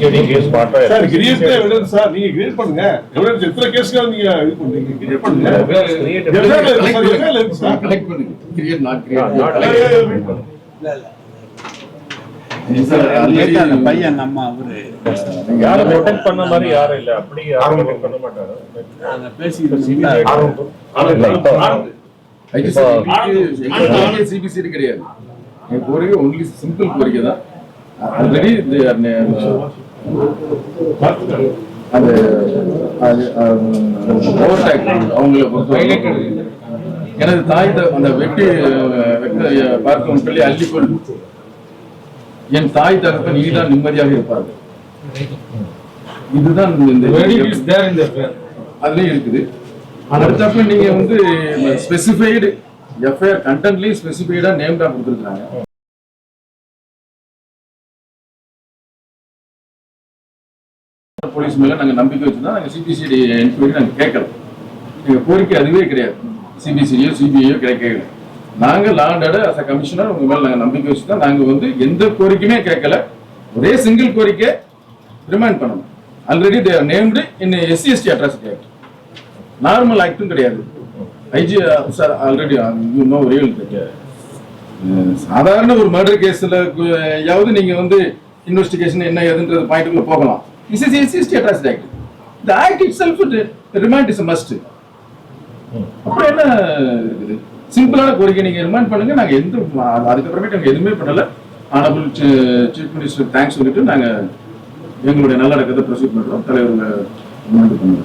Case மாற்றம் sir create evidence sir நீங்க create பண்ணுங்க எவிடன்ஸ் எத்தனை கேஸ்க்கு நீங்க இது பண்றீங்க கிரியேட் பண்ணுங்க கலெக்ட் பண்ணுங்க கிரியேட் நாட் கேட்டா அந்த பையன் நம்ம அவரு யாரும் ப்ரொடெக்ட் பண்ண மாதிரி யாரும் இல்ல அப்படி யாரும் பண்ண மாட்டாங்க அந்த பேசிக்கிட்டு சிபிசிடி கிடையாது என் கோரிக்கை ஒன்லி சிம்பிள் கோரிக்கை தான் ஆல்ரெடி அந்த அது ஓவர்டேக் அவங்கள பொறுத்த எனது தாய் த- அந்த வெட்டி வெட்ட பார்க்கும் சொல்லி அள்ளிக்கொள் என் தாய் தகப்பன் நீதான் நிம்மதியாக இருப்பார்கள். இதுதான் இந்த அதுலயும் இருக்குது. அடுத்தப்ப நீங்க வந்து ஸ்பெசிஃபைடு எஃப்ஐஆர் கண்டென்ட்லயும் ஸ்பெசிஃபைடா நேம்டா கொடுத்துருக்காங்க போலீஸ் மேலே நாங்கள் நம்பிக்கை வச்சுதான் நாங்கள் சிபிசிடி என்கொயரி நாங்கள் கேட்கலாம் எங்கள் கோரிக்கை அதுவே கிடையாது. சிபிசிடியோ சிபிஐயோ கிடைக்கல நாங்கள் லாண்டட அஸ் அ கமிஷனர் உங்கள் மேலே நாங்கள் நம்பிக்கை வச்சு தான் நாங்கள் வந்து எந்த கோரிக்கையுமே கேட்கல. ஒரே சிங்கிள் கோரிக்கை ரிமைண்ட் பண்ணணும். Already there named in SC ST atrocity act normal ஆக்டும் கிடையாது. IG sir already you know real சாதாரண ஒரு மர்டர் கேஸில் யாவது நீங்கள் வந்து இன்வெஸ்டிகேஷன் என்ன ஏதுன்றது பாயிண்ட்டுக்குள்ளே போகலாம். Is SC ST atrocity act the act itself remind is must அப்புறம் என்ன? சிம்பிளான கோரிக்கை நீங்க ரிமைண்ட் பண்ணுங்க. நாங்க எந்த அதுக்கப்புறமேட்டு நாங்க எதுவுமே பண்ணல. ஆனபிள் சீஃப் மினிஸ்டர் தேங்க்ஸ் சொல்லிட்டு நாங்க எங்களுடைய நல்லடக்கத்தை ப்ரொசீட் பண்றோம். தலைவர் ரிமைண்ட் பண்ணுங்க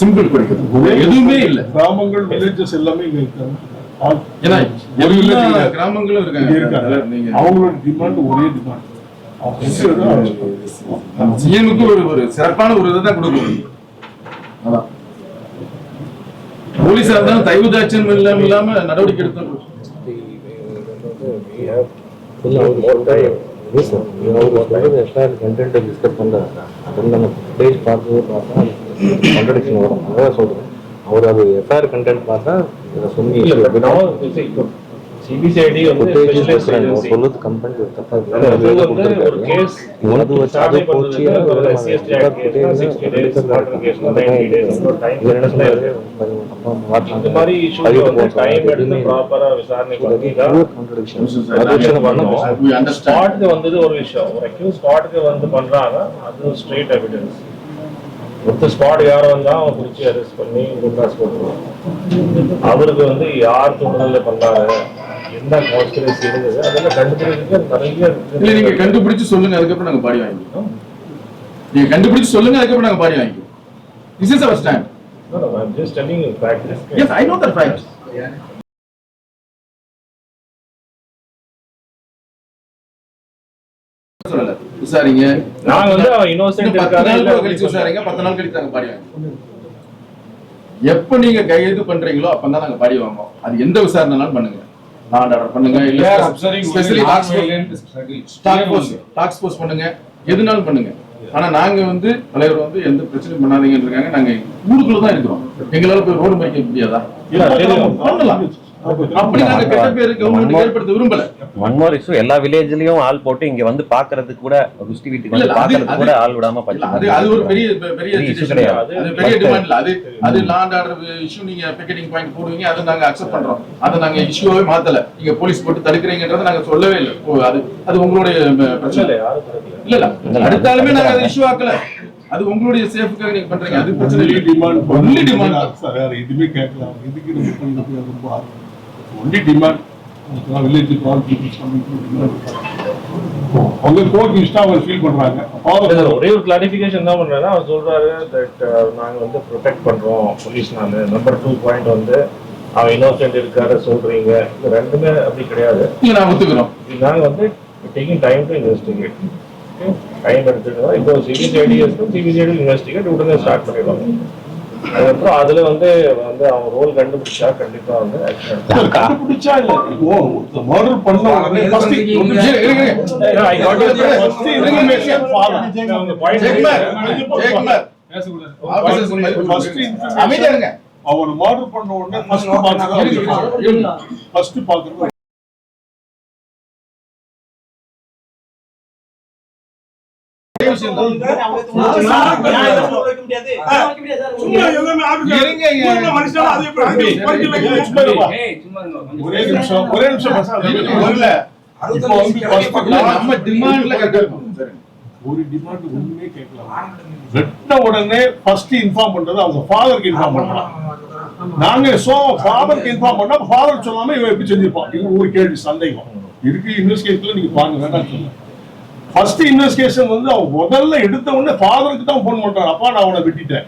சிம்பிள் கோரிக்கை. எதுவுமே இல்ல. கிராமங்கள் வில்லேஜஸ் எல்லாமே இங்க இருக்காங்க. ஏன்னா கிராமங்களும் இருக்காங்க. அவங்களோட டிமாண்ட் ஒரே டிமாண்ட் சிஎமுக்கு ஒரு ஒரு சிறப்பான ஒரு இதை தான் கொடுக்கணும் அதான் போலீஸா இருந்தாலும் தயவு தாட்சியம் இல்லாம இல்லாம நடவடிக்கை எடுத்தோம் ಅವರು ಎಫ್ಐಆರ್ ಕಂಟೆಂಟ್ ಡಿಸ್ಕಸ್ பண்ணாங்க அதில் நம்ம பேஜ் பார்த்து பார்த்தா கான்ட்ரடிக்ஷன் வரும் அதான் சொல்றேன் அவர் அது எஃப்ஐஆர் கண்டென்ட் பார்த்தா இதை சொல்லி சிபிசிஐடி வந்து ஃபுட்டேஜ் specialized பேசுறாங்க agency. சொல்லுறது கம்பெனி தப்பா அது வந்து ஒரு case இவனது வச்சு அதை starting போச்சு பண்றதுக்கு ஒரு SC, ST act case னா 60 days, murder case னா 90 days, இன்னொரு time என்ன limit எல்லாம் இருக்கு. இந்த மாதிரி issues வந்து டைம் எடுத்து ப்ராப்பரா விசாரணை பண்ணி தான் We understand. ஸ்பாட்க்கு வந்தது ஒரு விஷயம் ஒரு அக்யூஸ் வந்து பண்றாங்க அது ஸ்ட்ரெயிட் எவிடன்ஸ் ஒருத்தர் ஸ்பாட் யார் வந்தா அவன் பிடிச்சி அரெஸ்ட் பண்ணி குண்டாஸ் போட்டுருவான் அவருக்கு வந்து யார் தூண்டுதல பண்ணாரு என்ன கான்ஸ்பிரசி இருந்தது அதெல்லாம் கண்டுபிடிக்கிறதுக்கு நிறைய இல்ல நீங்க இருக்கு. கண்டுபிடிச்சு சொல்லுங்க அதுக்கப்புறம் நாங்க பாடி வாங்கிக்கிறோம். நீங்க கண்டுபிடிச்சு சொல்லுங்க அதுக்கப்புறம் நாங்க பாடி வாங்கிக்கிறோம். This is our stand No, no, I'm just telling you fact. Yes I know that fact சொல்லல. விசாரிங்க. நாங்க வந்து அவன் இன்னும் பத்து நாள் கழிச்சு விசாரிங்க பத்து நாள் கழிச்சு நாங்க பாடி வாங்க எப்ப நீங்க கையெழுத்து பண்றீங்களோ அப்பதான் நாங்க பாடி வாங்குவோம். அது எந்த விசாரணைனாலும் பண்ணுங்க. நான் ஆர்டர் பண்ணுங்க. இல்ல ஸ்பெஷலி டாக்ஸ் போஸ்ட் பண்ணுங்க. எதுனாலும் பண்ணுங்க. ஆனா நாங்க வந்து தலைவர் வந்து எந்த பிரச்சனையும் பண்ணாதீங்கன்னு இருக்காங்க. நாங்க ஊருக்குள்ள தான் இருக்கிறோம். எங்களால போய் ரோடு மறிக்க முடியாதா. பண்ணலாம். அப்படி நாங்க கெட்ட பேரு கவர்மெண்ட் ஏற்படுத்த விரும்பல. ஒன் மோர் இஷ்யூ எல்லா வில்லேஜ்லயும் ஆள் போட்டு இங்க வந்து பாக்குறதுக்கு கூட குஸ்தி வீட்டுக்கு வந்து பாக்குறதுக்கு கூட ஆள் விடாம அது அது ஒரு பெரிய பெரிய agitation கிடையாது. அது பெரிய டிமாண்ட் இல்ல. அது அது லாண்ட் ஆர்டர் இஷ்யூ நீங்க பிக்கெட்டிங் பாயிண்ட் போடுவீங்க அதை நாங்க அக்செப்ட் பண்றோம். அதை நாங்க இஷ்யூவே மாத்தல. நீங்க போலீஸ் போட்டு தடுக்கிறீங்கன்றதை நாங்க சொல்லவே இல்லை. அது அது உங்களுடைய பிரச்சனை. இல்ல. இல்ல அடுத்தாலுமே நாங்க அதை இஷ்யூ ஆக்கல. அது உங்களுடைய சேஃப்க்காக நீங்க பண்றீங்க. அது பிரச்சனை இல்லை. டிமாண்ட் ஒன்லி டிமாண்ட் சார் வேற எதுவுமே கேட்கலாம் இதுக்கு ரொம்ப ஒன்லி டிமாண்ட் வில்லேஜ் பீப்புள்ஸ் அவங்க கோர்ட் ஃபீல் பண்றாங்க. ஒரே ஒரு கிளாரிபிகேஷன் தான் பண்றேன்னா அவர் சொல்றாரு தட் நாங்க வந்து ப்ரொடெக்ட் பண்றோம் போலீஸ்னால நம்பர் டூ பாயிண்ட் வந்து அவன் இன்னோசென்ட் இருக்காரு சொல்றீங்க. ரெண்டுமே அப்படி கிடையாது. நான் ஒத்துக்கிறோம். நாங்க வந்து taking time to investigate time எடுத்துட்டு தான் இப்போ சிபிசிஐடி இருக்கும் சிபிசிஐடி இன்வெஸ்டிகேட் உடனே ஸ்டார்ட் பண்ணிடுவாங்க. அதுக்கப்புறம் அதுல வந்து வந்து அவங்க ரோல் கண்டுபிடிச்சா கண்டிப்பா வந்து. கண்டுபிடிச்சா இல்ல. ஓ மர்டர் பண்ண உடனே. அவங்க information. அமைதியா இருங்க. அவன் மர்டர் பண்ண உடனே ஃபர்ஸ்ட் பாக்குறது ஃபர்ஸ்ட் பாக்குறது ஒரே நிமிஷம் ஒரே நிமிஷம் பசங்க. வரல. இப்போ வந்து first இல்ல, நம்ம டிமாண்ட்ல கரெக்டா இருக்கும் சரி. ஒரு டிமாண்ட் ஒண்ணுமே கேட்கலாம் வெட்டின உடனே ஃபர்ஸ்ட் இன்ஃபார்ம் பண்றது அவங்க ஃபாதருக்கு இன்ஃபார்ம் பண்றாங்க நாங்க சோ ஃபாதருக்கு இன்ஃபார்ம் பண்ணா ஃபாதர் சொல்லாம இவன் எப்படி செஞ்சிருப்பான் இது ஒரு கேள்வி சந்தேகம். இருக்கு இன்வெஸ்டிகேஷன்ல நீங்க பாருங்க வேண்டாம் சொல்ல ஃபர்ஸ்ட் இன்வெஸ்டிகேஷன் வந்து அவன் முதல்ல எடுத்த உடனே ஃபாதருக்கு தான் ஃபோன் பண்றாரு அப்பா நான் அவனை வெட்டிட்டேன்.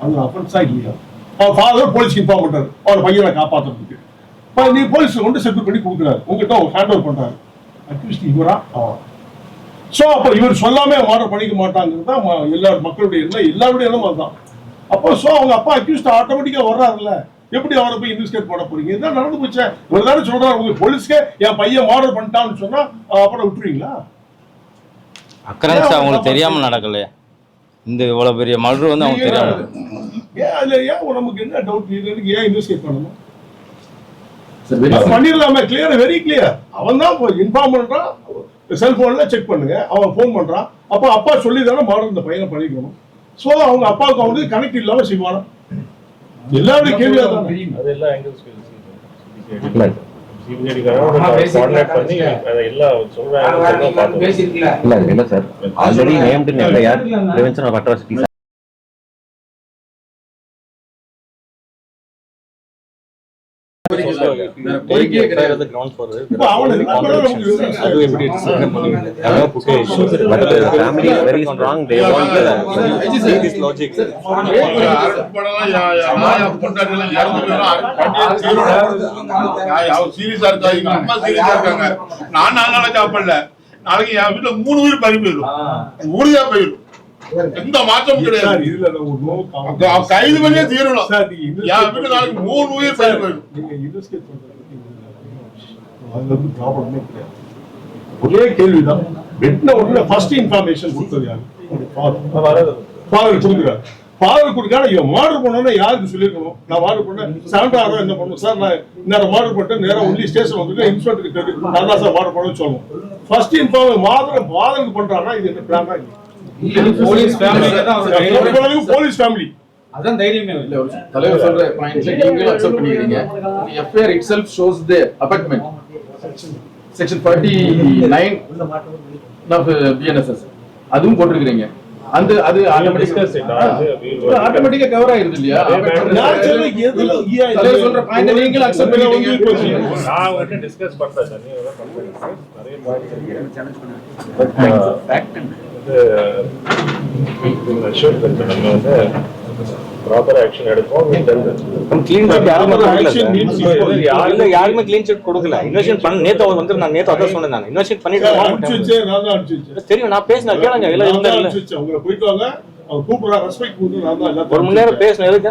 அது அஃபென்ஸா இல்லையா? அவன் ஃபாதர் போலீஸ்க்கு இன்ஃபார்ம் பண்றாரு. அவன் பையனை காப்பாற்றுறதுக்கு இப்போ நீ போலீஸ் கொண்டு செட்டில் பண்ணி கொடுக்குறாரு. உங்ககிட்ட அவங்க ஹேண்ட் ஓவர் பண்றாரு அட்லீஸ்ட் இவரா? அவன் சோ அப்போ இவர் சொல்லாமே ஆர்டர் பண்ணிக்க மாட்டாங்கிறது தான் ம- எல்லா மக்களுடைய எண்ணம். எல்லாருடைய எண்ணம் அதுதான். அப்போ ஸோ அவங்க அப்பா அக்யூஸ்ட் ஆட்டோமேட்டிக்காக வர்றாருல்ல. எப்படி அவரை போய் இன்வெஸ்டிகேட் பண்ண போறீங்க? இதான் நடந்து போச்சேன் இவர் தானே சொல்றாரு உங்க போலீஸ்க்கே என் பையன் ஆர்டர் பண்ணிட்டான்னு சொன்னா அப்புறம் விட்டுருவீங்களா? அக்கரன்ஸ் அவங்களுக்கு தெரியாம நடக்கலையா. இந்த இவ்வளவு பெரிய மர்டர் வந்து அவங்க தெரியாம. ஏன் அதுல ஏன் நமக்கு என்ன டவுட் இருக்கு ஏன் இன்வெஸ்டிகேட் பண்ணணும். பண்ணிடலாமே கிளியர் வெரி கிளியர் அவன் தான் இன்ஃபார்ம் பண்றான் செல்போன்ல செக் பண்ணுங்க அவன் ஃபோன் பண்றான் அப்ப அப்பா சொல்லி தானே மாடல் இந்த பையனை பண்ணிக்கணும். சோ அவங்க அப்பாவுக்கு அவனுக்கு கனெக்ட் இல்லாம செய்வானா எல்லாருடைய கேள்வியா தானே? இல்ல இல்ல இல்ல sir already named FIR prevention of atrocities நான் நாலு நாளா சாப்பிடல. நாளைக்கு என் வீட்டுல மூணு உயிர் பறி போயிடும். ஊழியா போயிடும். எந்த மாற்றமும் சார், கிடையாது. கைது பண்ணியே தீரணும். சார், நாளைக்கு மூணு உயிர் பறி போயிடும். ப்ராப்ளமே கிடையாது. ஒரே கேள்விதான். வெட்டின உடனே ஃபர்ஸ்ட் இன்ஃபர்மேஷன் கொடுத்தது யாரு? ஃபாதர் கொடுக்குறாரு ஃபாதர் கொடுக்காத இவன் மாடர் பண்ணோன்னா யாருக்கு சொல்லிருக்கணும் நான் மாடர் பண்ணேன். சாண்டாரோ என்ன பண்ணணும்? சார் நான் இன்னும் மாடர் பண்ணிட்டு நேரா உள்ளி ஸ்டேஷன் வந்துட்டு இன்ஸ்பெக்டர் கிட்ட நான் தான் சார் மாடர் பண்ணணும்னு சொல்லணும். ஃபர்ஸ்ட் இன்ஃபார்ம் மாதர் ஃபாதருக்கு பண்றாருன்னா இது என்ன பிளானா போலீஸ் ஃபேமிலி அதான் தைரியமே இல்ல ஒரு தலைவர் சொல்ற பாயிண்ட்ல நீங்களும் அக்செப்ட் பண்ணிக்கிறீங்க FIR itself shows the apartment section forty nine of BNSS அதுவும் போட்டிருக்கிறீங்க அந்த அது ஆட்டோமேட்டிக்கா கவர் ஆயிருது இல்லையா நான் எதுல சொல்ற பாயிண்ட் அக்செப்ட் நான் டிஸ்கஸ் நிறைய நம்ம வந்து ப்ராப்பர் ஆக்ஷன் எடுப்போம். sheet யாருமே clean sheet கொடுக்கல. இன்வெஸ்டிகேட் பண்ண நேத்து அவங்க வந்து நான் நேத்து அதான் சொன்னேன் நான். அனுப்பிச்சு பண்ணிட்டு. தெரியும் நான் பேசினேன் கேளுங்க இல்ல இருந்தா. உங்களை போயிட்டு வாங்க. ஒரு மணி நேரம்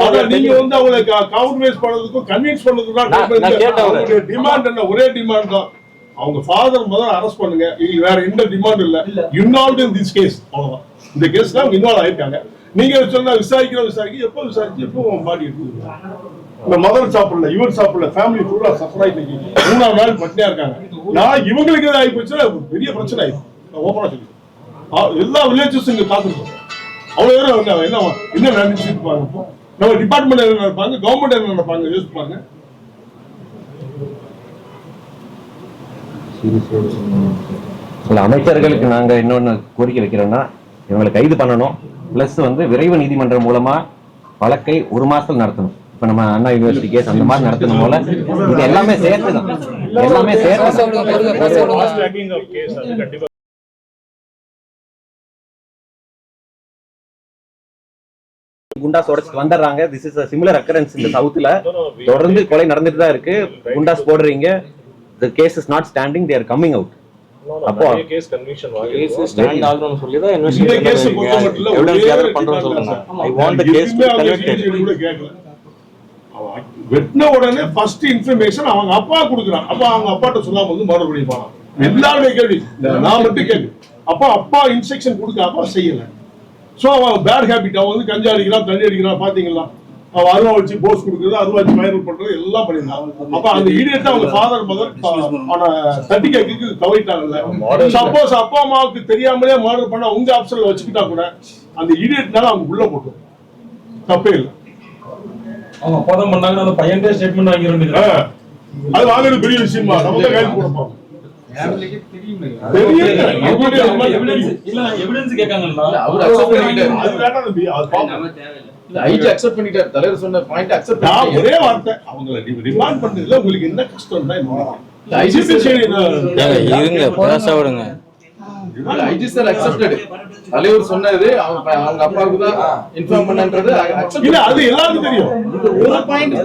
அதான் நீங்க. வந்து அவங்களை கவுன்வேஸ் பண்ணதுக்கும் கன்வின்ஸ் பண்ணதுக்கும் ஒரே டிமாண்ட் தான். அவங்க ஃபாதர் முதல்ல அரெஸ்ட் பண்ணுங்க. இது வேற எந்த டிமாண்ட் இல்ல. இன்வால்வ் இன் திஸ் கேஸ் அவ்வளவுதான். இந்த கேஸ் தான் இன்வால்வ் ஆயிருக்காங்க. நீங்க சொன்னா விசாரிக்கிற விசாரிக்க எப்போ விசாரிச்சு எப்போ பாடி எடுத்து இந்த மதர் சாப்பிடல இவர் சாப்பிடல ஃபேமிலி ஃபுல்லா சஃபர் ஆயிட்டு மூணாவது நாள் பட்டினியா இருக்காங்க. நான் இவங்களுக்கு ஏதாவது ஆகி போச்சுன்னா பெரிய பிரச்சனை ஆயிடும். நான் ஓப்பனா சொல்லி எல்லா வில்லேஜஸ் இங்க பாத்துருக்கோம் அவ்வளவு பேரும் என்ன என்ன இப்போ? நம்ம டிபார்ட்மெண்ட் என்ன நினைப்பாங்க கவர்மெண்ட் என்ன நினைப்பாங்க யோசிச்சு இல்ல அமைச்சர்களுக்கு நாங்க இன்னொன்று கோரிக்கை வைக்கிறோம்னா இவங்களை கைது பண்ணணும். ப்ளஸ் வந்து விரைவு நீதிமன்றம் மூலமா வழக்கை ஒரு மாசத்துல நடத்தணும். இப்ப நம்ம அண்ணா யூனிவர்சிட்டி கேஸ் அந்த மாதிரி நடத்தணும் போல இது எல்லாமே சேர்த்து தான் எல்லாமே சேர்த்து குண்டாஸ் உடைச்சிட்டு வந்துடுறாங்க. திஸ் இஸ் சிமிலர் அக்கரன்ஸ் இந்த சவுத்துல தொடர்ந்து கொலை நடந்துட்டு தான் இருக்கு. குண்டாஸ் போடுறீங்க. The case is not standing there coming out No, no, அப்போ- கேஸ் கன்விக்ஷன் கேஸ் ஸ்டாண்ட் ஆகணும்னு சொல்லி தான் கேஸ் எவிடன்ஸ் கேதர் பண்றோம்னு சொல்றாங்க I. Want the case convicted வெட்டின உடனே ஃபர்ஸ்ட் இன்ஃபர்மேஷன் அவங்க அப்பா கொடுக்குறான். அப்பா அவங்க அப்பாட்ட சொல்லாம வந்து மர்டர் பண்ணிப்பானா எல்லாருமே கேள்வி. நான் மட்டும் கேட்கு அப்பா அப்பா இன்ஸ்ட்ரக்ஷன் கொடுக்காம செய்யல. சோ அவன் பேட் ஹேபிட் அவன் வந்து கஞ்சா அடிக்கிறான் தண்ணி அடிக்கிறான் பாத்தீங்களா? அருவா வச்சு போஸ் கொடுக்குறது அருவா வச்சு வைரல் பண்றது எல்லாம் பண்ணிருந்தான் அப்ப அந்த ஈடியட் அவங்க ஃபாதர் மதர் ஆன தட்டி கேக்கு தவிட்டாங்கல்ல சப்போஸ் அப்பா அம்மாவுக்கு தெரியாமலே மர்டர் பண்ண உங்க ஆப்ஷன்ல வச்சுக்கிட்டா கூட அந்த ஈடியட்னால அவங்க உள்ள போட்டோம். தப்பே இல்லை. அவங்க அப்பா தான் பண்ணாங்க அந்த பையன்டே ஸ்டேட்மெண்ட் வாங்கி ரெண்டு ஆ. அது வாங்குறது பெரிய விஷயமா? நம்ம தான் பெரிய அவங்களுடைய எவிடன்ஸ் இல்ல எவிடன்ஸ் கேட்காங்கல்ல அவர். அது வேண்டாம் அது பாப்போம். ஐஜி அக்செப்ட் பண்ணிட்டார். தலைவர் சொன்ன பாயிண்ட் அக்செப்ட் நான் ஒரே வார்த்தை அவங்களை ரிமாண்ட் பண்ணதுல உங்களுக்கு என்ன கஷ்டம் தான் இருங்க பேச விடுங்க. ஐஜி சார் அக்செப்டட் தலைவர் சொன்னது அவங்க ப- அவங்க அப்பாவுக்கு தான் இன்ஃபார்ம் பண்ணன்றது accept இல்ல அது எல்லாருக்கும் தெரியும். ஒரு பாயிண்ட்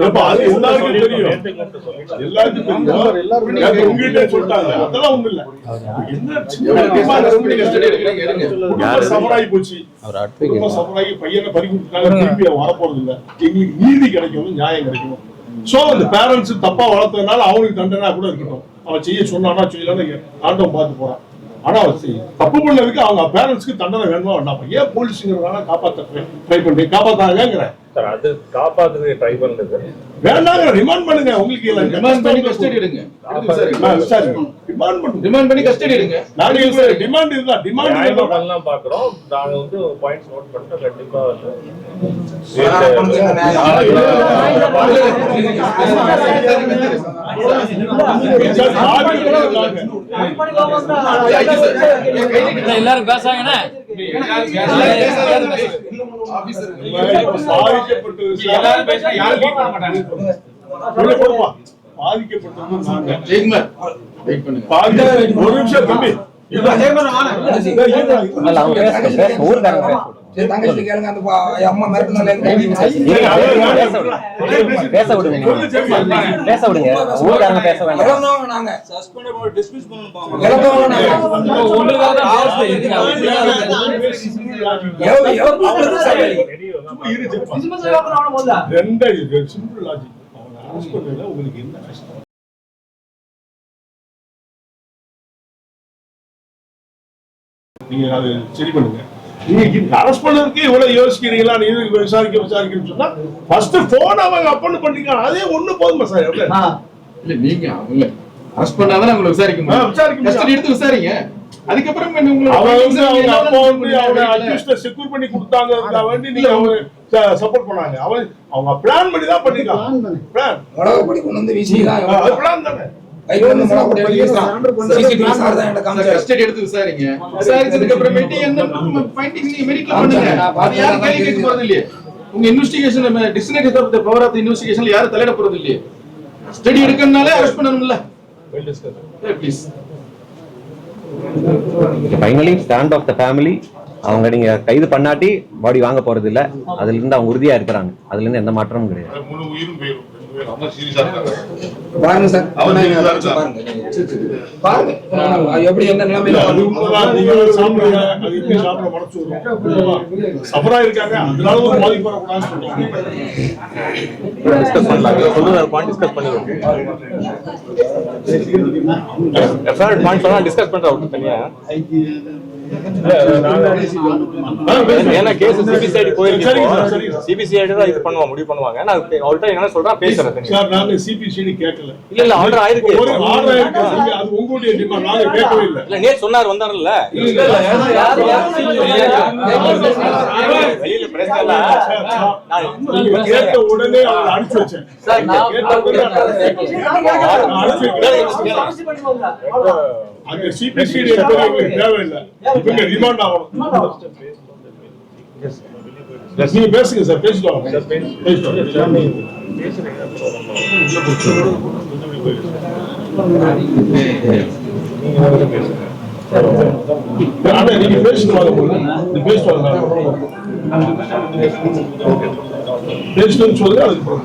அப்ப அது எல்லாருக்கும் தெரியும். எல்லாருக்கும் தெரியும். எனக்கு உங்ககிட்ட சொல்லிட்டாங்க. அதெல்லாம் ஒண்ணும் இல்ல. என்ன சமராகி போச்சு. சமராகி பையனை பறி கொடுத்துட்டாங்க திருப்பி வரப்போறது இல்ல எங்களுக்கு நீதி கிடைக்கணும் நியாயம் கிடைக்கணும். சோ அந்த பேரண்ட்ஸ் தப்பா வளர்த்ததுனால அவனுக்கு தண்டனை கூட இருக்கட்டும். அவன் செய்ய சொன்னானா செய்யலன்னு ஆண்டவன் பார்த்து போறான். ஆனா அவன் செய்ய- தப்பு பண்ணதுக்கு அவங்க பேரண்ட்ஸ்க்கு தண்டனை வேணுமா வேண்டாமா? ஏன் போலீஸுங்கிறதுனால காப்பாற்ற ட்ரை பண்ணி காப்பாத்தாங்கிறேன் சார் அது காப்பாத்துறது ட்ரை பண்ணது வேண்டாங்க ரிமாண்ட் பண்ணுங்க. உங்களுக்கு இல்ல. ரிமாண்ட் பண்ணி கஸ்டடி எடுங்க. ரிமாண்ட் பண்ணுங்க. ரிமாண்ட் பண்ணி கஸ்டடி எடுங்க. நாங்க டிமாண்ட் இருந்தா டிமாண்ட் நியாயமா பண்ணலாம் பாக்குறோம் நாங்க வந்து பாயிண்ட்ஸ் நோட் பண்ணிட்டு கண்டிப்பா வந்து எல்லாரும் பேசாங்கண்ணே பாதிக்கப்பட்டது நாங்க. ஜெயக்குமார் வெயிட் பண்ணுங்க பாதி- ஒரு நிமிஷம் ஊருக்காரங்க பேச தங்கச்சி கேளுங்க அந்த அம்மா மிரட்டினால பேச விடுங்க. பேச விடுங்க. நீங்க. ஊருக்காரங்க பேச வேண்டாம். ரெண்டா சிம்பிள் லாஜிக் உங்களுக்கு என்ன கஷ்டம்? நீங்க அது சரி பண்ணுங்க. நீங்க அரஸ்ட் பண்ணதுக்கு இவ்வளவு யோசிக்கிறீங்களா? நீ விசாரிக்க விசாரிக்கணும்னு சொன்னா ஃபர்ஸ்ட் போன் அவங்க அப்பன்னு பண்ணீங்க அதே ஒண்ணு போதுமா சார்? இல்ல. நீங்க அவங்கள அரெஸ்ட் பண்ணாதான் உங்களை விசாரிக்க விசாரிக்க எடுத்து விசாரிங்க. அதுக்கப்புறம் அவங்க அவங்க அப்பா வந்து பண்ணி அவங்க. அக்யூஸ்ட செக்யூர் பண்ணி கொடுத்தாங்க. வேண்டி நீங்க அவங்க சப்போர்ட் பண்ணாங்க. அவன் அவங்க பிளான் பண்ணி. தான் பண்ணிருக்காங்க பிளான் கொண்டு வந்து அது பிளான் தானே. கஸ்டடி எடுத்து விசாரிங்க விசாரிச்சதுக்கு அப்புறமேட்டு என்ன ஃபைண்டிங்ஸ் நீங்க மெரிட்ல பண்ணுங்க. அது யாரும் கேள்வி கேட்க போறது இல்லையே உங்க investigation district of the power of the இன்வெஸ்டிகேஷன்ல யாரும் தலையிட போறது இல்லையே ஸ்டடி எடுக்கறனாலே அரெஸ்ட் பண்ணணும்ல please finally stand of the family அவங்க நீங்க கைது பண்ணாட்டி பாடி வாங்க போறது இல்ல அதுல இருந்து அவங்க உறுதியா இருக்கிறாங்க. அதுல இருந்து எந்த மாற்றமும் கிடையாது. பாருங்க சார். பாருங்க. எப்படி என்ன. சபரா இருக்காங்க. அதனால ஒரு பாதிப்பு வரக்கூடாதுன்னு டிஸ்கஸ் பண்ணலாம். சொல்லுங்க பாயிண்ட் டிஸ்கஸ் பண்ணிடுவோம். எஃப்ஐஆர் பாயிண்ட் சொன்னா டிஸ்கஸ் பண்றோம் தனியா? ஏன்னா கேஸ் சிபிசிஐடி போயிருக்கு. சிபிசிஐடி தான் இது பண்ணுவாங்க முடிவு பண்ணுவாங்க. நான் அவர்கிட்ட என்ன சொல்றேன் பேசுறேன் சார் நாங்க சிபிசிடி கேட்கல இல்ல இல்ல ஆர்டர் ஆயிருக்கு ஒரு ஆர்டர் இருக்கு நீங்க அது உங்களுடைய டிமாண்ட் நாங்க கேட்கவே இல்லை இல்ல நேத்து சொன்னார் வந்தாருல்ல வெளியில பிரச்சனை நீங்க கேட்ட உடனே அனுப்பிச்சு வச்சேன் கேட்ட உடனே நான் வைக்கிறேன். அங்க சிபிசிடி தேவையில்லை இவங்க ரிமாண்ட் ஆகணும் நீங்க பேசுங்க சார் பேசிட்டு வாங்க பேசிட்டு வாங்க. ஆனா நீங்க பேசிட்டு பேசிட்டு பேசிட்டு சொல்லுங்க அதுக்கு